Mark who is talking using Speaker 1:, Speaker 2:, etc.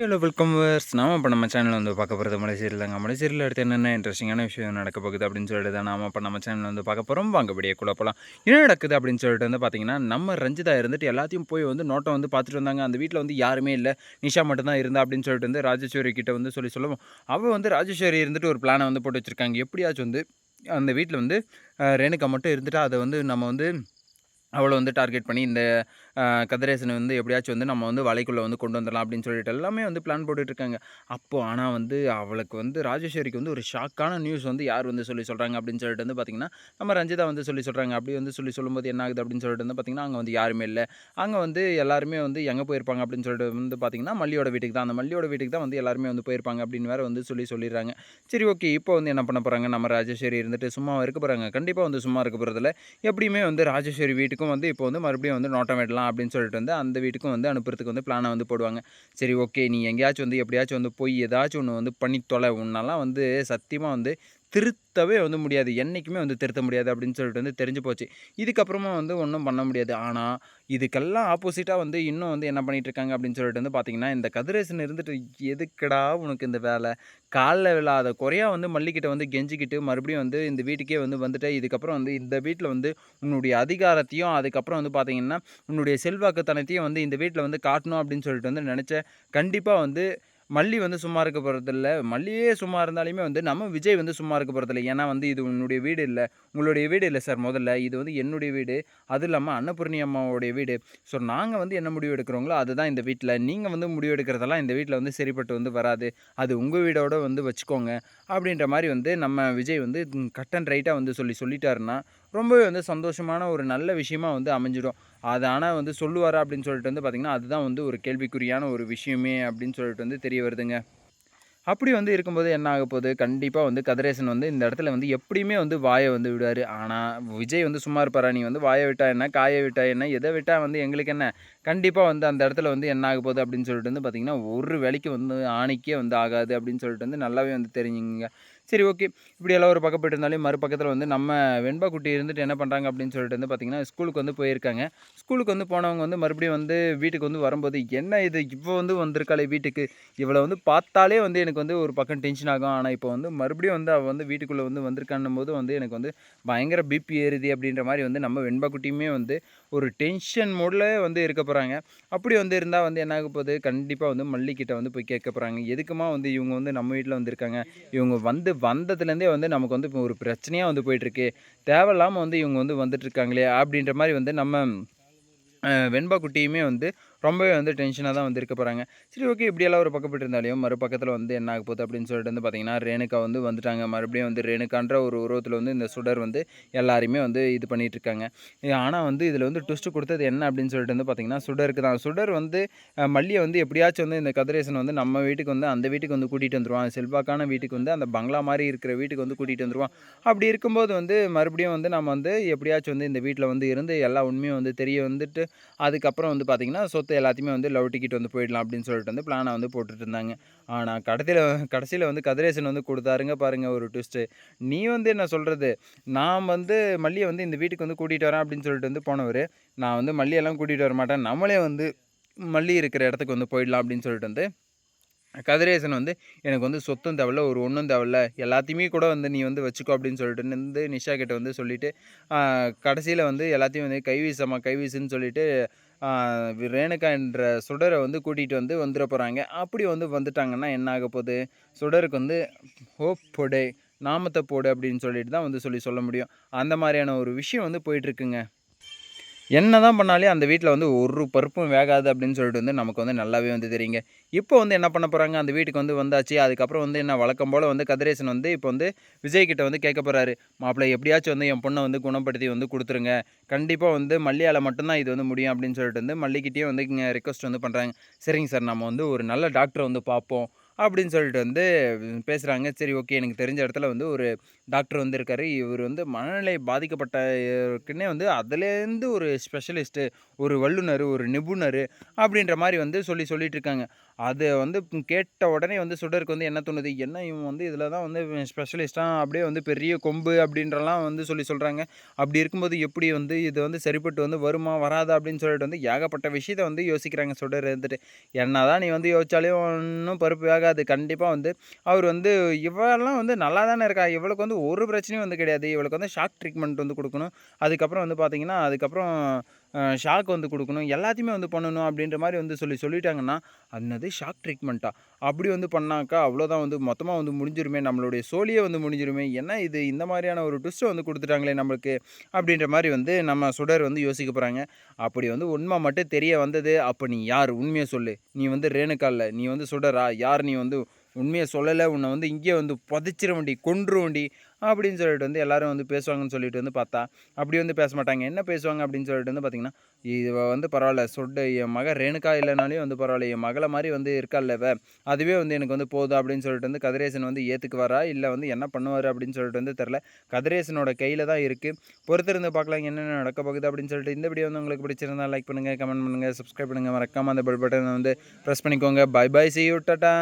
Speaker 1: Hello welcome verse நாம இப்போ நம்ம சேனலில் வந்து பார்க்க போகிறது மலை தாங்க. மலைசீரியில் அடுத்து என்னென்ன இன்ட்ரெஸ்டிங்கான விஷயம் நடக்க போகுது அப்படின்னு சொல்லிட்டு தான் நாம இப்போ நம்ம சேனலில் வந்து பார்க்க போகிறோம் வாங்கப்படியே கூட போகலாம் என்ன நடக்குது அப்படின்னு சொல்லிட்டு வந்து பார்த்தீங்கன்னா நம்ம ரஞ்சிதா இருந்துட்டு எல்லாத்தையும் போய் வந்து நோட்டை வந்து பார்த்துட்டு வந்தாங்க. அந்த வீட்டில் வந்து யாருமே இல்லை. நிஷா மட்டும்தான் இருந்தா அப்படின்னு சொல்லிட்டு வந்து ராஜேஸ்வரி கிட்டே வந்து சொல்லி சொல்லுவோம் அவள் வந்து ராஜேஸ்வரி இருந்துட்டு ஒரு பிளானை வந்து போட்டு வச்சுருக்காங்க. எப்படியாச்சும் வந்து அந்த வீட்டில் வந்து ரேணுகா மட்டும் இருந்துட்டு அதை வந்து நம்ம வந்து அவளை வந்து டார்கெட் பண்ணி இந்த கதிரேசனை வந்து எப்படியாச்சும் வந்து நம்ம வந்து வலைக்குள்ளே வந்து கொண்டு வந்துடலாம் அப்படின்னு சொல்லிட்டு எல்லாமே வந்து பிளான் போட்டுட்ருக்காங்க. அப்போது ஆனால் வந்து அவளுக்கு வந்து ராஜேஸ்வரிக்கு வந்து ஒரு ஷாக்கான நியூஸ் வந்து யார் வந்து சொல்லி சொல்கிறாங்க அப்படின்னு சொல்லிட்டு வந்து பார்த்திங்கன்னா நம்ம ரஞ்சிதா வந்து சொல்லி சொல்கிறாங்க அப்படி வந்து சொல்லி சொல்லும்போது என்ன ஆகுது அப்படின்னு சொல்லிட்டு வந்து பார்த்திங்கன்னா அங்கே வந்து யாருமே இல்லை. அங்கே வந்து எல்லாருமே வந்து எங்கே போயிருப்பாங்க அப்படின்னு சொல்லிட்டு வந்து பார்த்திங்கன்னா மல்லியோட வீட்டுக்கு தான். அந்த மல்லியோட வீட்டுக்கு தான் வந்து எல்லாருமே வந்து போயிருப்பாங்க அப்படின்னு வேறு வந்து சொல்லி சொல்லிடுறாங்க. சரி ஓகே இப்போ வந்து என்ன பண்ண போகிறாங்க நம்ம ராஜேஸ்வரி இருந்துட்டு சும்மா இருக்க போகிறாங்க கண்டிப்பாக வந்து சும்மா இருக்க போகிறதில்ல எப்படியுமே வந்து ராஜேஸ்வரி வீட்டுக்கும் வந்து இப்போ வந்து மறுபடியும் வந்து நோட்டம் விடலாம் அப்படின்னு சொல்லிட்டு வந்து அந்த வீட்டுக்கும் வந்து அனுப்புறதுக்கு வந்து பிளானை வந்து போடுவாங்க. சரி ஓகே நீ எங்கேயாச்சும் வந்து எப்படியாச்சும் வந்து போய் ஏதாச்சும் ஒன்று வந்து பண்ணி தொலை. உன்னெல்லாம் வந்து சத்தியமாக வந்து திருத்தவே வந்து முடியாது. என்றைக்குமே வந்து திருத்த முடியாது அப்படின்னு சொல்லிட்டு வந்து தெரிஞ்சு போச்சு. இதுக்கப்புறமா வந்து ஒன்றும் பண்ண முடியாது. ஆனால் இதுக்கெல்லாம் ஆப்போசிட்டாக வந்து இன்னும் வந்து என்ன பண்ணிகிட்ருக்காங்க அப்படின்னு சொல்லிட்டு வந்து பார்த்திங்கன்னா இந்த கதிரேசன் இருந்துட்டு எதுக்குடா உனக்கு இந்த வேலை? காலில் விழாத குறையாக வந்து மல்லிக்கிட்ட வந்து கெஞ்சிக்கிட்டு மறுபடியும் வந்து இந்த வீட்டுக்கே வந்து வந்துட்டு இதுக்கப்புறம் வந்து இந்த வீட்டில் வந்து உன்னுடைய அதிகாரத்தையும் அதுக்கப்புறம் வந்து பார்த்திங்கன்னா உன்னுடைய செல்வாக்குத்தனத்தையும் வந்து இந்த வீட்டில் வந்து காட்டணும் அப்படின்னு சொல்லிட்டு வந்து நினச்ச கண்டிப்பாக வந்து மல்லி வந்து சும்மா இருக்க போகிறதில்ல மல்லியே சும்மா இருந்தாலுமே வந்து நம்ம விஜய் வந்து சும்மா இருக்க போகிறதில்ல ஏன்னா வந்து இது உன்னுடைய வீடு இல்லை. உங்களுடைய வீடு இல்லை சார் முதல்ல. இது வந்து என்னுடைய வீடு. அதுவும் இல்லாமல் அன்னபூர்ணி அம்மாவோடைய வீடு. ஸோ நாங்கள் வந்து என்ன முடிவு எடுக்கிறோங்களோ அதுதான் இந்த வீட்டில் நீங்கள் வந்து முடிவு எடுக்கிறதெல்லாம் இந்த வீட்டில் வந்து சரிப்பட்டு வந்து வராது. அது உங்கள் வீடோட வந்து வச்சுக்கோங்க. அப்படின்ற மாதிரி வந்து நம்ம விஜய் வந்து கட் அண்ட் ரைட்டாக வந்து சொல்லி சொல்லிட்டாருன்னா ரொம்பவே வந்து சந்தோஷமான ஒரு நல்ல விஷயமா வந்து அமைஞ்சிடும். அது ஆனால் வந்து சொல்லுவாரா அப்படின்னு சொல்லிட்டு வந்து பார்த்திங்கன்னா அதுதான் வந்து ஒரு கேள்விக்குறியான ஒரு விஷயமே அப்படின்னு சொல்லிட்டு வந்து தெரிய வருதுங்க. அப்படி வந்து இருக்கும்போது என்ன ஆக போகுது? கண்டிப்பாக வந்து கதிரேசன் வந்து இந்த இடத்துல வந்து எப்படியுமே வந்து வாயை வந்து விடுவார். ஆனால் விஜய் வந்து சும்மா இருப்பாரா? நீ வந்து வாயை விட்டா என்ன? காயை விட்டா என்ன? எதை விட்டால் வந்து எங்களுக்கு என்ன? கண்டிப்பாக வந்து அந்த இடத்துல வந்து என்ன ஆக போகுது அப்படின்னு சொல்லிட்டு வந்து பார்த்திங்கன்னா ஒரு வேலைக்கு வந்து ஆணைக்கே வந்து ஆகாது அப்படின்னு சொல்லிட்டு வந்து நல்லாவே வந்து தெரிஞ்சுங்க சரி ஓகே. இப்படியெல்லாம் ஒரு பக்கம் போயிட்டு இருந்தாலும் மறுபக்கத்தில் வந்து நம்ம வெண்பா குட்டி இருந்துட்டு என்ன பண்ணுறாங்க அப்படின்னு சொல்லிட்டு வந்து பார்த்திங்கன்னா ஸ்கூலுக்கு வந்து போயிருக்காங்க. ஸ்கூலுக்கு வந்து போனவங்க வந்து மறுபடியும் வந்து வீட்டுக்கு வந்து வரும்போது என்ன இது? இப்போ வந்து வந்திருக்காளே வீட்டுக்கு. இவளை வந்து பார்த்தாலே வந்து எனக்கு வந்து ஒரு பக்கம் டென்ஷன் ஆகும். ஆனால் இப்போ வந்து மறுபடியும் வந்து அவள் வந்து வீட்டுக்குள்ளே வந்து வந்திருக்கான்னும் போது வந்து எனக்கு வந்து பயங்கர பிபி ஏறுது அப்படின்ற மாதிரி வந்து நம்ம வெண்பா குட்டியுமே வந்து ஒரு டென்ஷன் மோடில் வந்து இருக்க போகிறாங்க அப்படி வந்து இருந்தால் வந்து என்ன ஆக போகுது? கண்டிப்பாக வந்து மல்லிக்கிட்ட வந்து போய் கேட்க போகிறாங்க எதுக்குமா வந்து இவங்க வந்து நம்ம வீட்டில் வந்திருக்காங்க? இவங்க வந்து வந்ததுலேருந்தே வந்து நமக்கு வந்து இப்போ ஒரு பிரச்சனையாக வந்து போயிட்டுருக்கு. தேவையில்லாமல் வந்து இவங்க வந்து வந்துட்டுருக்காங்களே அப்படின்ற மாதிரி வந்து நம்ம வெண்பா குட்டியுமே வந்து ரொம்பவே வந்து டென்ஷனாக தான் வந்து இருக்க போகிறாங்க சரி ஓகே இப்படியெல்லாம் ஒரு பக்கப்பட்டு இருந்தாலையும் மறுபக்கத்தில் வந்து என்ன ஆக போகுது அப்படின்னு சொல்லிட்டு வந்து பார்த்தீங்கன்னா ரேணுகா வந்து வந்துட்டாங்க. மறுபடியும் வந்து ரேணுகான்ற ஒரு உருவத்தில் வந்து இந்த சுடர் வந்து எல்லாருமே வந்து இது பண்ணிட்டு இருக்காங்க. ஆனால் வந்து இதில் வந்து ட்விஸ்ட் கொடுத்தது என்ன அப்படின்னு சொல்லிட்டு வந்து பார்த்தீங்கன்னா சுடருக்கு தான். சுடர் வந்து மல்லியை வந்து எப்படியாச்சும் வந்து இந்த கதிரேசன் வந்து நம்ம வீட்டுக்கு வந்து அந்த வீட்டுக்கு வந்து கூட்டிகிட்டு வந்துருவான். செல்வாக்கான வீட்டுக்கு வந்து அந்த பங்களா மாதிரி இருக்கிற வீட்டுக்கு வந்து கூட்டிகிட்டு வந்துருவான். அப்படி இருக்கும்போது வந்து மறுபடியும் வந்து நம்ம வந்து எப்படியாச்சும் வந்து இந்த வீட்டில் வந்து இருந்து எல்லா உண்மையும் வந்து தெரிய வந்துட்டு அதுக்கப்புறம் வந்து பார்த்திங்கன்னா சொத்து எல்லாத்தையுமே வந்து லவ் டிக்கெட் வந்து போயிடலாம் அப்படின்னு சொல்லிட்டு வந்து பிளானை வந்து போட்டுட்டு இருந்தாங்க ஆனால் கடைசியில் கடைசியில் வந்து கதிரேசன் வந்து கொடுத்தாருங்க பாருங்கள் ஒரு ட்விஸ்ட்டு நீ வந்து என்ன சொல்கிறது நான் வந்து மல்லியை வந்து இந்த வீட்டுக்கு வந்து கூட்டிகிட்டு வரேன் அப்படின்னு சொல்லிட்டு வந்து போனவர் நான் வந்து மல்லியெல்லாம் கூட்டிகிட்டு வர மாட்டேன். நம்மளே வந்து மல்லி இருக்கிற இடத்துக்கு வந்து போயிடலாம் அப்படின்னு சொல்லிட்டு வந்து கதிரேசன் வந்து எனக்கு வந்து சொத்தும் தேவையில்ல ஒரு ஒன்றும் தேவையில்ல எல்லாத்தையுமே கூட வந்து நீ வந்து வச்சுக்கோ அப்படின்னு சொல்லிட்டு வந்து நிஷா கிட்ட வந்து சொல்லிவிட்டு கடைசியில் வந்து எல்லாத்தையும் வந்து கைவீசம்மா கைவீசுன்னு சொல்லிவிட்டு ரேணுகா என்ற சுடரை வந்து கூட்டிகிட்டு வந்து வந்துட போகிறாங்க அப்படி வந்து வந்துட்டாங்கன்னா என்ன ஆக போகுது? சுடருக்கு வந்து ஹோப் பொடே நாமத்தை போடு அப்படின்னு சொல்லிட்டு தான் வந்து சொல்லி சொல்ல முடியும். அந்த மாதிரியான ஒரு விஷயம் வந்து போயிட்டுருக்குங்க என்ன தான் பண்ணாலே அந்த வீட்டில் வந்து ஒரு பருப்பும் வேகாது அப்படின்னு சொல்லிட்டு வந்து நமக்கு வந்து நல்லாவே வந்து தெரியுங்க. இப்போ வந்து என்ன பண்ண போகிறாங்க அந்த வீட்டுக்கு வந்து வந்தாச்சு. அதுக்கப்புறம் வந்து என்ன வழக்கம் போல் வந்து கதிரேசன் வந்து இப்போ வந்து விஜய்கிட்ட வந்து கேட்க போகிறாரு மாப்பிள்ளை எப்படியாச்சும் வந்து என் பொண்ணை வந்து குணப்படுத்தி வந்து கொடுத்துருங்க. கண்டிப்பாக வந்து மல்லியால் மட்டும்தான் இது வந்து முடியும் அப்படின்னு சொல்லிட்டு வந்து மல்லிக்கிட்டேயே வந்து இங்கே வந்து பண்ணுறாங்க சரிங்க சார். நம்ம வந்து ஒரு நல்ல டாக்டரை வந்து பார்ப்போம். அப்படின்னு சொல்லிட்டு வந்து பேசுகிறாங்க சரி ஓகே. எனக்கு தெரிஞ்ச இடத்துல வந்து ஒரு டாக்டர் வந்திருக்காரு இவர் வந்து மனநிலை பாதிக்கப்பட்டக்குன்னே வந்து அதுலேருந்து ஒரு ஸ்பெஷலிஸ்ட்டு ஒரு வல்லுநர் ஒரு நிபுணர் அப்படின்ற மாதிரி வந்து சொல்லி சொல்லிட்டு இருக்காங்க. அது வந்து கேட்ட உடனே வந்து சுடருக்கு வந்து என்ன தோணுது, என்ன இவன் வந்து இதில் தான் வந்து ஸ்பெஷலிஸ்ட்டாக அப்படியே வந்து பெரிய கொம்பு அப்படின்றலாம் வந்து சொல்லி சொல்கிறாங்க அப்படி இருக்கும்போது எப்படி வந்து இது வந்து சரிப்பட்டு வந்து வருமா? வராதா? அப்படின்னு சொல்லிட்டு வந்து ஏகப்பட்ட விஷயத்தை வந்து யோசிக்கிறாங்க சுடர் இருந்துட்டு. என்னதான் நீ வந்து யோசிச்சாலே ஒன்றும் பருப்பு ஆகாது கண்டிப்பாக வந்து அவர் வந்து இவெல்லாம் வந்து நல்லா தானே இருக்கா. இவளுக்கு வந்து ஒரு பிரச்சனையும் வந்து கிடையாது. இவளுக்கு வந்து ஷாக் ட்ரீட்மெண்ட் வந்து கொடுக்கணும் அதுக்கப்புறம் வந்து பார்த்திங்கன்னா அதுக்கப்புறம் ஷாக் வந்து கொடுக்கணும் எல்லாத்தையுமே வந்து பண்ணணும் அப்படின்ற மாதிரி வந்து சொல்லி சொல்லிட்டாங்கன்னா, அன்னது ஷாக் ட்ரீட்மெண்ட்டா? அப்படி வந்து பண்ணாக்கா அவ்வளோதான் வந்து மொத்தமாக வந்து முடிஞ்சிருமே. நம்மளுடைய சோலியே வந்து முடிஞ்சிருமே. என்ன இது இந்த மாதிரியான ஒரு ட்விஸ்ட்டை வந்து கொடுத்துட்டாங்களே நம்மளுக்கு." அப்படின்ற மாதிரி வந்து நம்ம சுடர் வந்து யோசிக்க போகிறாங்க அப்படி வந்து உண்மை மட்டும் தெரிய வந்தது, அப்போ நீ யார்? உண்மையை சொல்லு. நீ வந்து ரேணுக்கா இல்லை நீ வந்து சுடரா? யார் நீ வந்து உண்மையை சொல்லலை உன்னை வந்து இங்கேயே வந்து புதைச்சிட புதைச்சிருவேன்டி, கொன்றுவேன்டி." அப்படின்னு சொல்லிட்டு வந்து எல்லாரும் வந்து பேசுவாங்கன்னு சொல்லிட்டு வந்து பார்த்தா, அப்படி வந்து பேச மாட்டாங்க. என்ன பேசுவாங்க அப்படின்னு சொல்லிட்டு வந்து பார்த்தீங்கன்னா, இது வந்து பரவாயில்ல சொட்டு என் மக ரேணுகா இல்லைனாலையும் வந்து பரவாயில்ல என் மகளை மாதிரி வந்து இருக்கால்ல இவ. அதுவே வந்து எனக்கு வந்து போதும்." அப்படின்னு சொல்லிட்டு வந்து கதிரேசன் வந்து ஏற்றுக்குவாரா இல்லை வந்து என்ன பண்ணுவார் அப்படின்னு சொல்லிட்டு வந்து தெரில கதிரேசனோட கையில் தான் இருக்குது பொறுத்திருந்து பார்க்கலாம் என்னென்ன நடக்க போகுது அப்படின்னு சொல்லிட்டு. இந்த வீடியோ வந்து உங்களுக்கு பிடிச்சிருந்தா லைக் பண்ணுங்கள் கமெண்ட் பண்ணுங்கள் சப்ஸ்கிரைப் பண்ணுங்க. மறக்காம அந்த பெல் பட்டனை வந்து ப்ரெஸ் பண்ணிக்கோங்க. Bye bye. See you. Tata.